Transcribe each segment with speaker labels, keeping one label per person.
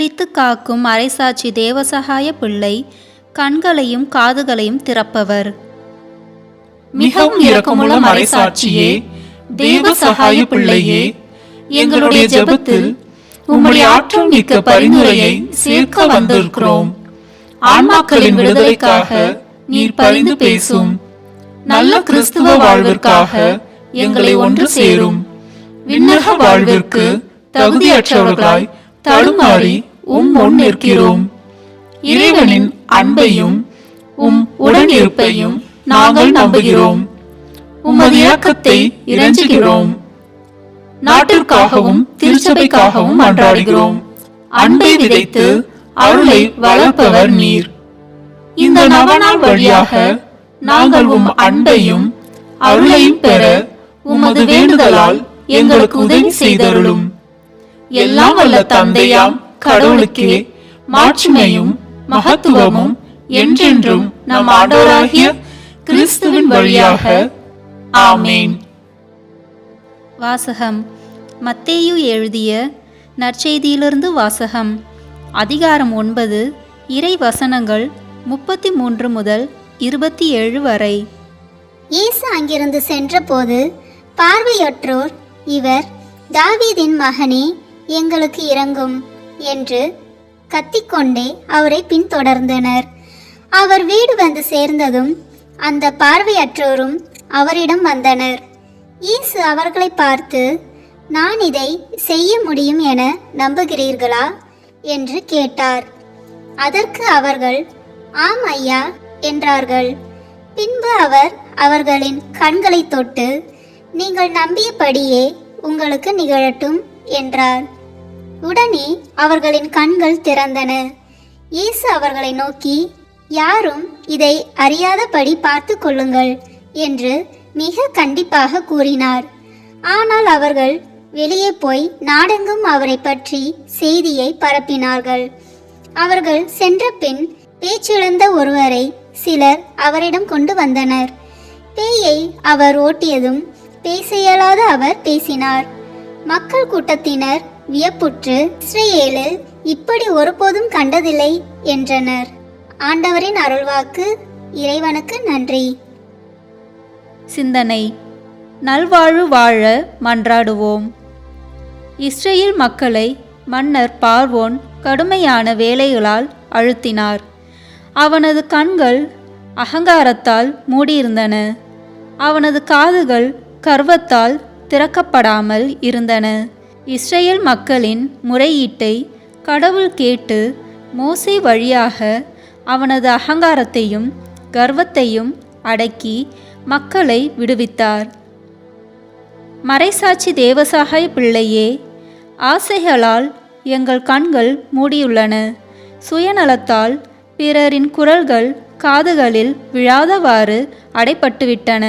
Speaker 1: பிடித்து காக்கும் அரைசாட்சி தேவசகாய பிள்ளை கண்களையும் காதுகளையும் திறப்பவர்.
Speaker 2: மிகவும் இரக்கமுள்ள மறைசாட்சியே தேவ சகாய பிள்ளையே எங்களுடைய ஜெபத்தில் உம்முடைய ஆற்றல் மிக்க பரிந்துரையை சேர்க்க வந்திருக்கிறோம். ஆன்மாக்களின் விடுதலைக்காக நீர் பரிந்து பேசும். நல்ல கிறிஸ்துவ வாழ்விற்காக எங்களை ஒன்று சேரும். விண்ணக வாழ்விற்கு தகுதியற்றவர்களாய் தடுமாறி உம் முன் நிற்கிறோம் இறைவனின் அன்பையும் உம் உடனிருப்பையும் நாங்கள் நம்புகிறோம். உமது இயக்கத்தை இறைஞ்சுகிறோம். நாட்டிற்காகவும் திருச்சபைக்காகவும் அன்றாடுகிறோம். அன்பை விதைத்து அருளை வளர்ப்பவர் நீர். இந்த நவநாள் வழியாக நாங்கள் உம் அன்பையும் அருளையும் பெற உமது வேண்டுதலால் எங்களுக்கு உதவி செய்தருளும். எல்லாம் வல்ல தந்தையாம் கடவுளுக்கே மாட்சிமையும் மகத்துவமும் என்றென்றும் நம் ஆண்டவராகிய கிறிஸ்துவின் வழியாக. ஆமேன்.
Speaker 1: வாசகம். மத்தேயு எழுதிய நற்செய்தியிலிருந்து வாசகம். அதிகாரம் ஒன்பது இறை வசனங்கள் முப்பத்தி மூன்று முதல் இருபத்தி ஏழு வரை.
Speaker 3: இயேசு அங்கிருந்து சென்றபோது பார்வையற்றோர் இவர் தாவீதின் மகனே எங்களுக்கு இறங்கும் என்று கத்திக்கொண்டே அவரை பின்தொடர்ந்தனர். அவர் வீடு வந்து சேர்ந்ததும் அந்த பார்வையற்றோரும் அவரிடம் வந்தனர். இயேசு அவர்களை பார்த்து நான் இதை செய்ய முடியும் என நம்புகிறீர்களா? என்று கேட்டார். அதற்கு அவர்கள் ஆம் ஐயா என்றார்கள். பின்பு அவர் அவர்களின் கண்களை தொட்டு நீங்கள் நம்பியபடியே உங்களுக்கு நிகழட்டும் என்றார். உடனே அவர்களின் கண்கள் திறந்தன. இயேசு அவர்களை நோக்கி யாரும் இதை அறியாதபடி பார்த்து கொள்ளுங்கள் என்று மிக கண்டிப்பாக கூறினார். ஆனால் அவர்கள் வெளியே போய் நாடெங்கும் அவரை பற்றி செய்தியை பரப்பினார்கள். அவர்கள் சென்ற பின் பேச்சிழந்த ஒருவரை சிலர் அவரிடம் கொண்டு வந்தனர். பேயை அவர் ஓட்டியதும் பேச இயலாத அவர் பேசினார். மக்கள் கூட்டத்தினர் வியப்புற்று இஸ்ரேலில் இப்படி ஒருபோதும் கண்டதில்லை என்றனர். ஆண்டவரின் அருள்வாக்கு இறைவனுக்கு நன்றி.
Speaker 1: சிந்தனை. நல்வாழ்வு வாழ மன்றாடுவோம். இஸ்ரேல் மக்களை மன்னர் பார்வோன் கடுமையான வேலைகளால் அழுத்தினார். அவனது கண்கள் அகங்காரத்தால் மூடியிருந்தன. அவனது காதுகள் கர்வத்தால் திறக்கப்படாமல் இருந்தன. இஸ்ரேல் மக்களின் முறையீட்டை கடவுள் கேட்டு மோசை வழியாக அவனது அகங்காரத்தையும் கர்வத்தையும் அடக்கி மக்களை விடுவித்தார். மறைசாட்சி தேவசாகாய் பிள்ளையே ஆசைகளால் எங்கள் கண்கள் மூடியுள்ளன. சுயநலத்தால் பிறரின் குரல்கள் காதுகளில் விழாதவாறு அடைப்பட்டுவிட்டன.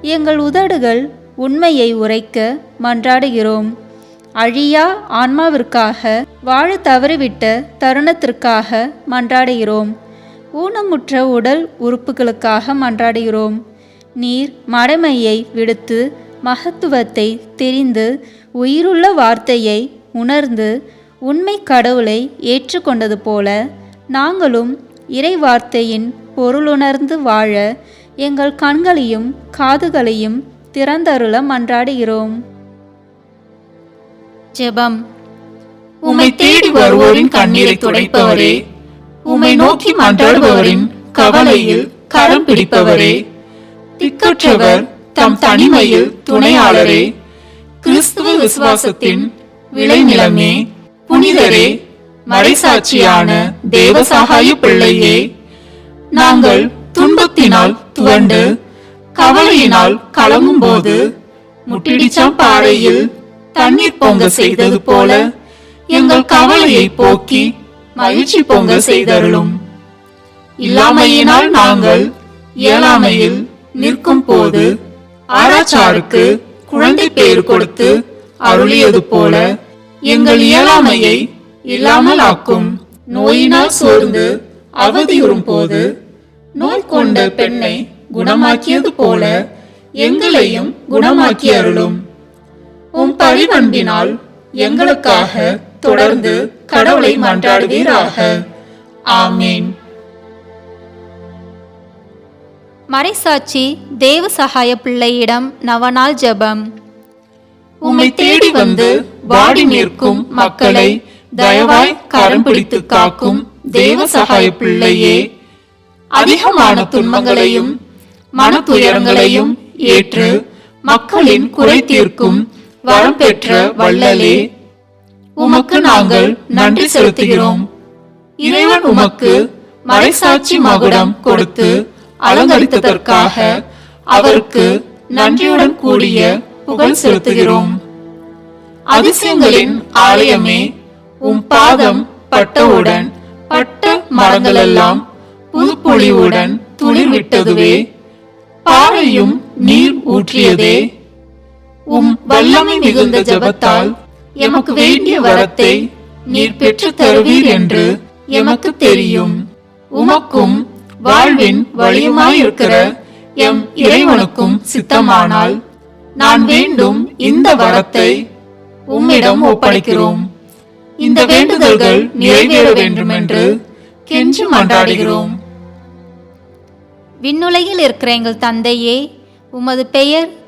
Speaker 1: எங்கள் உதடுகள் உண்மையை உரைக்க மன்றாடுகிறோம். அழியா ஆன்மாவிற்காக வாழ தவறிவிட்ட தருணத்திற்காக மன்றாடுகிறோம். ஊனமுற்ற உடல் உறுப்புகளுக்காக மன்றாடுகிறோம். நீர் மடமையை விடுத்து மகத்துவத்தை தெரிந்து உயிருள்ள வார்த்தையை உணர்ந்து உண்மை கடவுளை ஏற்றுக்கொண்டது போல நாங்களும் இறை வார்த்தையின் பொருளுணர்ந்து வாழ எங்கள் கண்களையும் காதுகளையும் திறந்தருள மன்றாடுகிறோம். ஜெபம்.
Speaker 2: உம்மை தேடி வருவோரின் கண்ணீரை துடைப்பவரே. உம்மை நோக்கி மன்றாடுபவரின் கவலையில் கரம் பிடிப்பவரே. திக்கற்றவர் தம் தனிமையில் துணையாளரே. கிறிஸ்துவ விசுவாசத்தின் விளைநிலமே. புனிதரே மறைசாட்சியான தேவசகாய பிள்ளையே. நாங்கள் துன்பத்தினால் துவண்டு கவலையினால் கலங்கும் போது முட்டிடிச்சாம் பாறையில் தண்ணீர் பொங்க செய்தது போல எங்கள் கவலையை போக்கி மகிழ்ச்சி பொங்க செய்தருளும். இல்லாமையினால் நாங்கள் இயலாமையில் நிற்கும் போது ஆராய்ச்சாருக்கு குழந்தை பேர் கொடுத்து அருளியது போல எங்கள் இயலாமையை இல்லாமல் ஆக்கும். நோயினால் சோர்ந்து அவதியுறும் போது நோய் கொண்ட பெண்ணை குணமாக்கியது போல எங்களையும் குணமாக்கி அருளும். உம் பரிவன்பினால் எங்களுக்காக தொடர்ந்து கடவுளை மன்றாடுவீராக. ஆமேன்.
Speaker 1: மறைசாட்சி தேவ சகாய பிள்ளையிடம் நவநாள் ஜெபம்.
Speaker 2: உம்மை தேடி வந்து வாடி நிற்கும் மக்களை தயவாய் கரம் பிடித்து காக்கும் தேவ சகாய பிள்ளையே அதிகமான துன்பங்களையும் மன துயரங்களையும் ஏற்று மக்களின் குறை தீர்க்கும் வரம் பெற்ற வள்ளலே உமக்கு நாங்கள் நன்றி செலுத்துகிறோம். இறைவன் உமக்கு மறைசாட்சி மகுடம் கொடுத்து அலங்கரித்ததற்காக அவருக்கு நன்றியுடன் கூடிய புகழ் செலுத்துகிறோம். அதிசயங்களின் ஆலயமே உம் பாதம் பட்டவுடன் பட்ட மரங்களெல்லாம் புதுப்பொழிவுடன் துளிர் விட்டதுவே பாறையும் நீர் ஊற்றியதே. உம் வல்லமை மிகுந்த ஜெபத்தால் எமக்கு வேண்டிய வரத்தை நீர் பெற்று தருவீர் என்று எமக்கு தெரியும். உமக்கும் வாழ்வின் வழியுமாயிருக்கிற எம் இறைவனுக்கும் சித்தமானால் நான் வேண்டும் இந்த வரத்தை உம்மிடம் ஒப்படைக்கிறோம். இந்த வேண்டுதல்கள் நிறைவேற வேண்டும் என்று கெஞ்சி மன்றாடுகிறோம்.
Speaker 1: விண்ணுலகில் இருக்கிற எங்கள் தந்தையே உமது பெயர்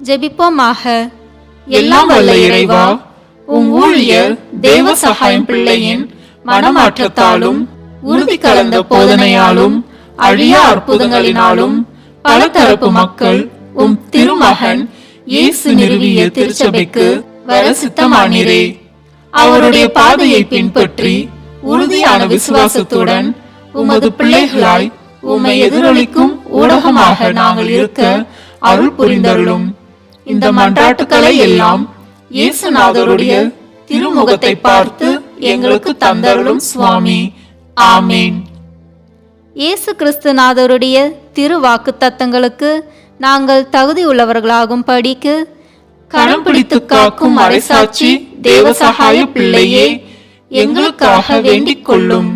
Speaker 1: ஜெபிப்போமாக.
Speaker 2: எல்லாம் வல்ல இறைவா உம் ஊழியர் தேவ சகாயம் பிள்ளையின் மனமாற்றத்தாலும் உறுதி கலந்த போதனையாலும் அழியா அற்புதங்களினாலும் பல தரப்பு மக்கள் உம் திருமகன் இயேசு நிறுவிய திருச்சபைக்கு வர சித்தமானீரே. அவருடைய பாதையை பின்பற்றி உறுதியான விசுவாசத்துடன் உமது பிள்ளைகளாய் உம்மை எதிரொலிக்கும் ஊடகமாக நாங்கள் இருக்க அருள் புரிந்தருளும். இந்த மன்றாட்டுக்களை எல்லாம் இயேசுநாதருடைய திருமுகத்தை பார்த்து எங்களுக்கு தந்தருளும் சுவாமி. ஆமேன்.
Speaker 1: இயேசு கிறிஸ்துநாதருடைய திருவாக்கு தத்தங்களுக்கு நாங்கள் தகுதி உள்ளவர்களாகும் படிக்கு
Speaker 2: கரம் பிடித்து காக்கும் அரைசாட்சி தேவசகாய பிள்ளையே எங்களுக்காக வேண்டிக் கொள்ளும்